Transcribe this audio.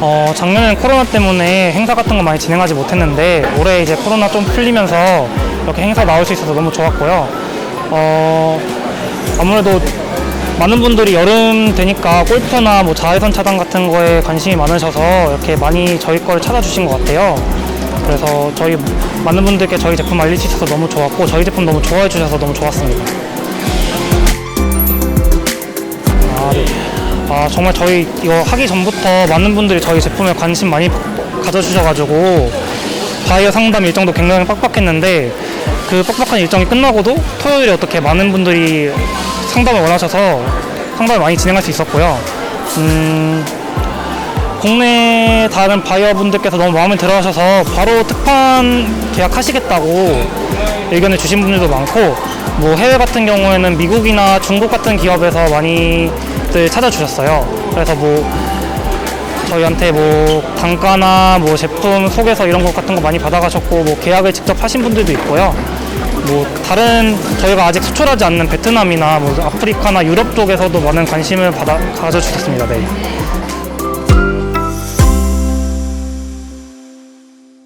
어, 작년에는 코로나 때문에 행사 같은 거 많이 진행하지 못했는데 올해 이제 코로나 좀 풀리면서 이렇게 행사 나올 수 있어서 너무 좋았고요. 어, 아무래도 많은 분들이 여름 되니까 골프나 뭐 자외선 차단 같은 거에 관심이 많으셔서 이렇게 많이 저희 거를 찾아주신 것 같아요. 그래서 저희 많은 분들께 저희 제품 있어서 너무 좋았고 저희 제품 너무 좋아해 주셔서 너무 좋았습니다. 아, 정말 저희 이거 하기 전부터 많은 분들이 저희 제품에 관심 많이 가져주셔가지고 바이어 상담 일정도 굉장히 빡빡했는데 그 빡빡한 일정이 끝나고도 토요일에 어떻게 많은 분들이 상담을 원하셔서 상담을 많이 진행할 수 있었고요. 음, 국내 다른 바이어분들께서 너무 마음에 들어 하셔서 바로 특판 계약하시겠다고 의견을 주신 분들도 많고 뭐 해외 같은 경우에는 미국이나 중국 같은 기업에서 많이 들 찾아주셨어요. 그래서 뭐 저희한테 뭐 단가나 뭐 제품 소개서 이런 것 같은 거 많이 받아가셨고 뭐 계약을 직접 하신 분들도 있고요. 뭐 다른 저희가 아직 수출하지 않는 베트남이나 뭐 아프리카나 유럽 쪽에서도 많은 관심을 받아 가져주셨습니다. 네.